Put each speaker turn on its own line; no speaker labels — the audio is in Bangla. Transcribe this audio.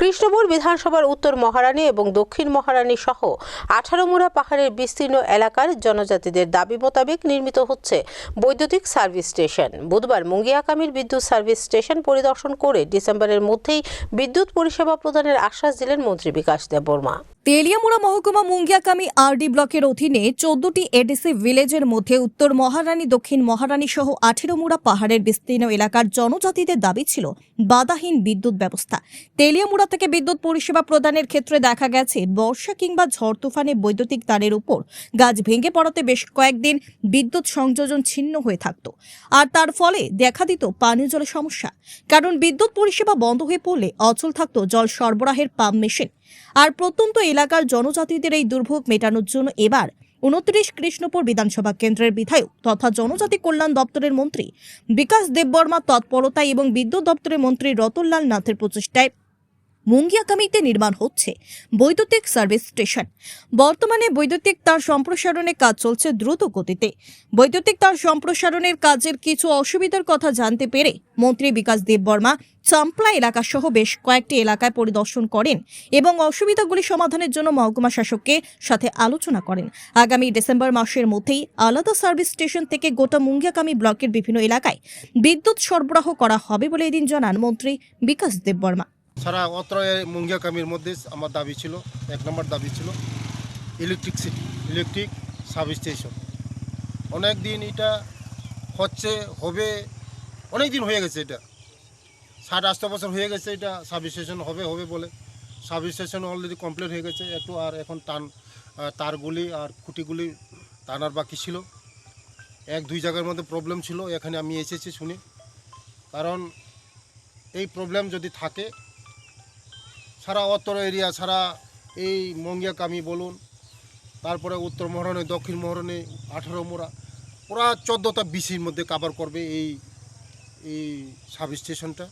কৃষ্ণপুর বিধানসভার উত্তর মহারানী এবং দক্ষিণ মহারানী সহ আঠারো মুড়া পাহাড়ের বিস্তীর্ণ এলাকার জনজাতিদের দাবি মোতাবেক নির্মিত হচ্ছে বৈদ্যুতিক সার্ভিস স্টেশন। বুধবার মুঙ্গিয়াকামির বিদ্যুৎ সার্ভিস স্টেশন পরিদর্শন করে ডিসেম্বরের মধ্যেই বিদ্যুৎ পরিষেবা প্রদানের আশ্বাস দিলেন মন্ত্রী বিকাশ দেববর্মা।
তেলিয়ামুড়া মহকুমা মুঙ্গিয়াকামি আরডি ব্লকের অধীনে চোদ্দটি এডিসি ভিলেজের মধ্যে উত্তর মহারানী, দক্ষিণ মহারানী সহ আঠেরোমুড়া পাহাড়ের বিস্তীর্ণ এলাকার জনজাতিদের দাবি ছিল বাধাহীন বিদ্যুৎ ব্যবস্থা। তেলিয়ামুড়া থেকে বিদ্যুৎ পরিষেবা প্রদানের ক্ষেত্রে দেখা গেছে, বর্ষা কিংবা ঝড় তুফানে বৈদ্যুতিক তারের উপর গাছ ভেঙে পড়াতে বেশ কয়েকদিন বিদ্যুৎ সংযোজন ছিন্ন হয়ে থাকত। আর তার ফলে দেখা দিত পানীয় জলের সমস্যা। কারণ বিদ্যুৎ পরিষেবা বন্ধ হয়ে পড়লে অচল থাকত জল সরবরাহের পাম্প মেশিন। আর প্রত্যন্ত এলাকার জনজাতিদের এই দুর্ভোগ মেটানোর জন্য এবার উনত্রিশ কৃষ্ণপুর বিধানসভা কেন্দ্রের বিধায়ক তথা জনজাতি কল্যাণ দপ্তরের মন্ত্রী বিকাশ দেববর্মা তৎপরতা এবং বিদ্যুৎ দপ্তরের মন্ত্রী রতনলাল নাথের প্রচেষ্টায় মুঙ্গিয়াকামিতে নির্মাণ হচ্ছে বৈদ্যুতিক সার্ভিস স্টেশন। বর্তমানে বৈদ্যুতিক তার সম্প্রসারণের কাজ চলছে দ্রুত গতিতে। বৈদ্যুতিক তার সম্প্রসারণের কাজের কিছু অসুবিধার কথা জানতে পেরে মন্ত্রী বিকাশ দেববর্মা চাম্পলা এলাকা সহ বেশ কয়েকটি এলাকায় পরিদর্শন করেন এবং অসুবিধাগুলি সমাধানের জন্য মহকুমা শাসককে সাথে আলোচনা করেন। আগামী ডিসেম্বর মাসের মধ্যেই আলাদা সার্ভিস স্টেশন থেকে গোটা মুঙ্গিয়াকামি ব্লকের বিভিন্ন এলাকায় বিদ্যুৎ সরবরাহ করা হবে বলে এদিন জানান মন্ত্রী বিকাশ দেববর্মা।
সারা অত্র মুঙ্গিয়া কামির মধ্যে আমার দাবি ছিল, এক নম্বর দাবি ছিল ইলেকট্রিকসিটি ইলেকট্রিক সাব স্টেশন অনেক দিন এটা হচ্ছে, হবে, অনেক দিন হয়ে গেছে এটা। ষাট, আশি বছর হয়ে গেছে এটা সাব স্টেশন হবে হবে বলে। সাব স্টেশন অলরেডি কমপ্লিট হয়ে গেছে, একটু আর এখন টান তারগুলি আর খুঁটিগুলি টানার বাকি ছিল। এক, দুই জায়গার মধ্যে প্রবলেম ছিল, এখানে আমি এসেছি শুনে। কারণ এই প্রবলেম যদি থাকে সারা অত্তর এরিয়া, সারা এই মঙ্গিয়াকামি বলুন, তারপরে উত্তর মহরণে, দক্ষিণ মহরণে, আঠারো মোড়া ওরা চোদ্দোটা বিসির মধ্যে কাভার করবে এই এই সাব স্টেশনটা